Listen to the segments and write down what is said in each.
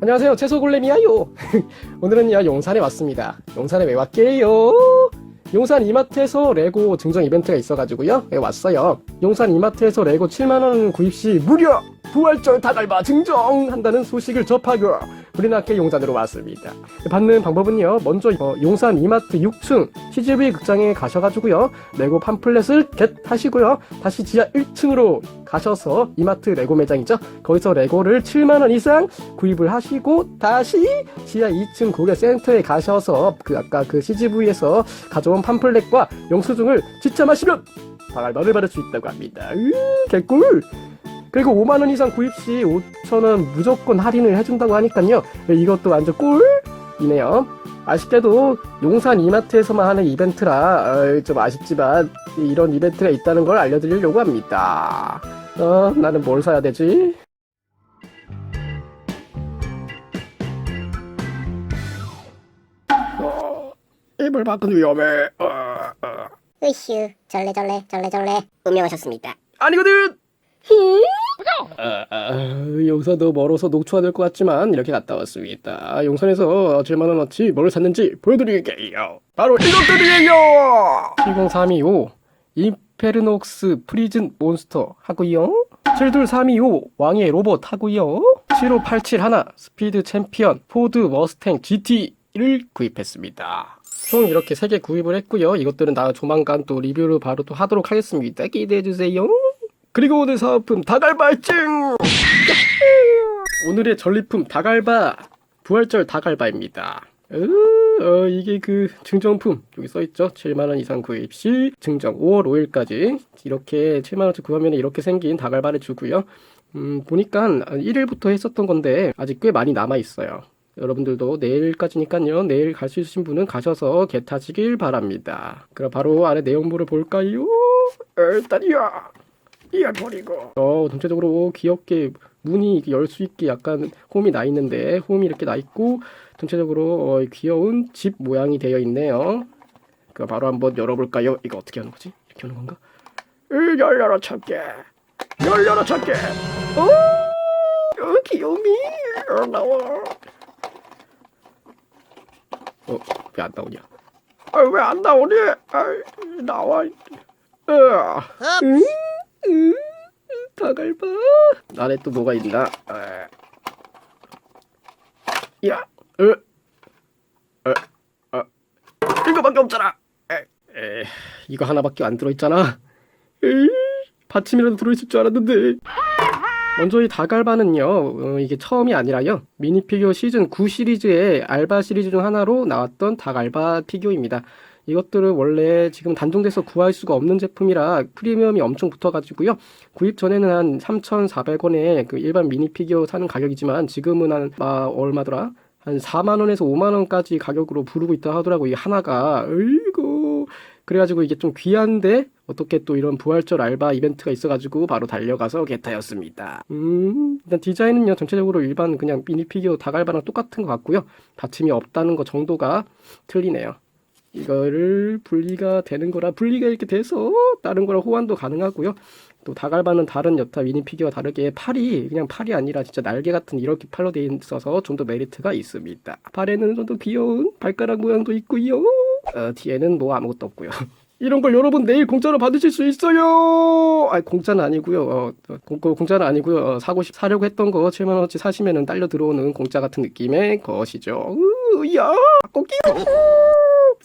안녕하세요. 채소골렘이야요. 오늘은요 용산에 왔습니다. 용산에 왜 왔게요? 용산 이마트에서 레고 증정 이벤트가 있어가지고요. 네, 왔어요. 용산 이마트에서 레고 7만원 구입 시 무려 부활절 다갈바 증정한다는 소식을 접하고 학교 용산으로 왔습니다. 받는 방법은요 먼저 어, 용산 이마트 6층 CGV 극장에 가셔가지고요 레고 팜플렛을 겟 하시고요 다시 지하 1층으로 가셔서 이마트 레고 매장이죠? 거기서 레고를 7만원 이상 구입을 하시고 다시 지하 2층 고객 센터에 가셔서 그 아까 그 CGV에서 가져온 팜플렛과 영수증을 지참하시면 다갈바를 받을 수 있다고 합니다. 으 개꿀 그리고 5만원 이상 구입 시 5천원 무조건 할인을 해준다고 하니까요. 이것도 완전 꿀이네요. 아쉽게도 용산 이마트에서만 하는 이벤트라 어, 좀 아쉽지만 이런 이벤트가 있다는 걸 알려드리려고 합니다. 어 나는 뭘 사야 되지? 어, 이불 밖은 위험해. 어, 어. 으슈 절레절레 절레절레. 음명하셨습니다. 아니거든. 아, 아, 용산도 멀어서 녹초가 될 것 같지만 이렇게 갔다 왔습니다. 용산에서 7만 원어치 뭘 샀는지 보여드릴게요. 바로 이것들이에요. 70325 인페르녹스 프리즌 몬스터 하고요. 72325 왕의 로봇 하고요. 7587 하나 스피드 챔피언 포드 머스탱 GT를 구입했습니다. 총 이렇게 3개 구입을 했고요. 이것들은 나 조만간 또 리뷰를 바로 또 하도록 하겠습니다. 기대해주세요. 그리고 오늘 사은품 다갈바증! 오늘의 전리품 다갈바 부활절 다갈바입니다. 으, 어, 이게 그 증정품 여기 써있죠 7만원 이상 구입 시 증정 5월 5일까지 이렇게 7만원치 구하면 이렇게 생긴 다갈바를 주고요 음, 보니까 1일부터 했었던 건데 아직 꽤 많이 남아있어요 여러분들도 내일까지니까요 내일 갈 수 있으신 분은 가셔서 겟하시길 바랍니다 그럼 바로 안에 내용물을 볼까요? 일단이야 이어 버리고 어 전체적으로 귀엽게 문이 열 수 있게 약간 홈이 나 있는데 홈이 이렇게 나 있고 전체적으로 어, 귀여운 집 모양이 되어 있네요 그 바로 한번 열어볼까요? 이거 어떻게 하는 거지? 이렇게 하는 건가? 으, 열려라 찾게 열려라 찾게 어, 어 귀요미 어, 나와 어왜 안 나오냐 아, 왜 안 나오니? 아, 나와 어, 응? 응? 다갈바 안에 또 뭐가 있나? 아. 야, 어, 어, 어, 이거밖에 없잖아. 에, 에, 이거 하나밖에 안 들어있잖아. 에이, 받침이라도 들어있을 줄 알았는데. 먼저 이 다갈바는요, 어, 이게 처음이 아니라요, 미니피규어 시즌 9 시리즈의 알바 시리즈 중 하나로 나왔던 다갈바 피규어입니다. 이것들은 원래 지금 단종돼서 구할 수가 없는 제품이라 프리미엄이 엄청 붙어가지고요. 구입 전에는 한 3,400원에 그 일반 미니 피규어 사는 가격이지만 지금은 한 아, 얼마더라? 한 4만 원에서 5만 원까지 가격으로 부르고 있다 하더라고 이 하나가. 으이고. 그래가지고 이게 좀 귀한데 어떻게 또 이런 부활절 알바 이벤트가 있어가지고 바로 달려가서 게타였습니다. 음, 일단 디자인은요 전체적으로 일반 그냥 미니 피규어 다갈바랑 똑같은 것 같고요. 받침이 없다는 것 정도가 틀리네요. 이거를 분리가 되는 거라 분리가 이렇게 돼서 다른 거랑 호환도 가능하고요. 또 다갈바는 다른 여타 미니 피규어와 다르게 팔이 그냥 팔이 아니라 진짜 날개 같은 이렇게 팔로 돼 있어서 좀 더 메리트가 있습니다. 발에는 좀 더 귀여운 발가락 모양도 있고요. 어, 뒤에는 뭐 아무것도 없고요. 이런 걸 여러분 내일 공짜로 받으실 수 있어요. 아 공짜는 아니고요. 어, 공, 공짜는 아니고요. 어, 사고 싶 사려고 했던 거 7만 원어치 사시면은 딸려 들어오는 공짜 같은 느낌의 것이죠. 으 야 꼬끼.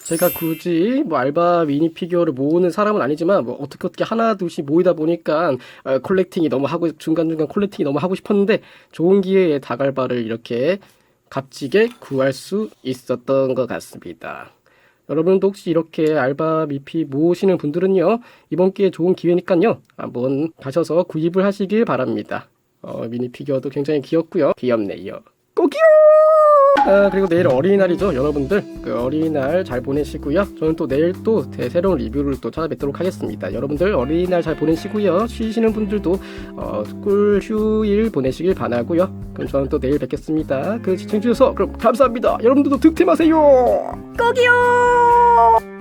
제가 굳이 뭐 알바 미니 피규어를 모으는 사람은 아니지만 뭐 어떻게 어떻게 하나 둘씩 모이다 보니까 어, 콜렉팅이 너무 하고 중간 중간 콜렉팅이 너무 하고 싶었는데 좋은 기회에 다갈바를 이렇게 값지게 구할 수 있었던 것 같습니다. 여러분도 혹시 이렇게 알바 미피 모으시는 분들은요 이번 기회에 좋은 기회니까요 한번 가셔서 구입을 하시길 바랍니다. 어, 미니 피규어도 굉장히 귀엽고요 귀엽네요. 꼬기요. 아, 그리고 내일 어린이날이죠 여러분들. 그 어린이날 잘 보내시고요. 저는 또 내일 또 대- 새로운 리뷰를 또 찾아뵙도록 하겠습니다. 여러분들 어린이날 잘 보내시고요. 쉬시는 분들도 어, 꿀 휴일 보내시길 바라고요. 그럼 저는 또 내일 뵙겠습니다. 그 시청해주셔서 그럼 감사합니다. 여러분들도 득템하세요! 꼭이요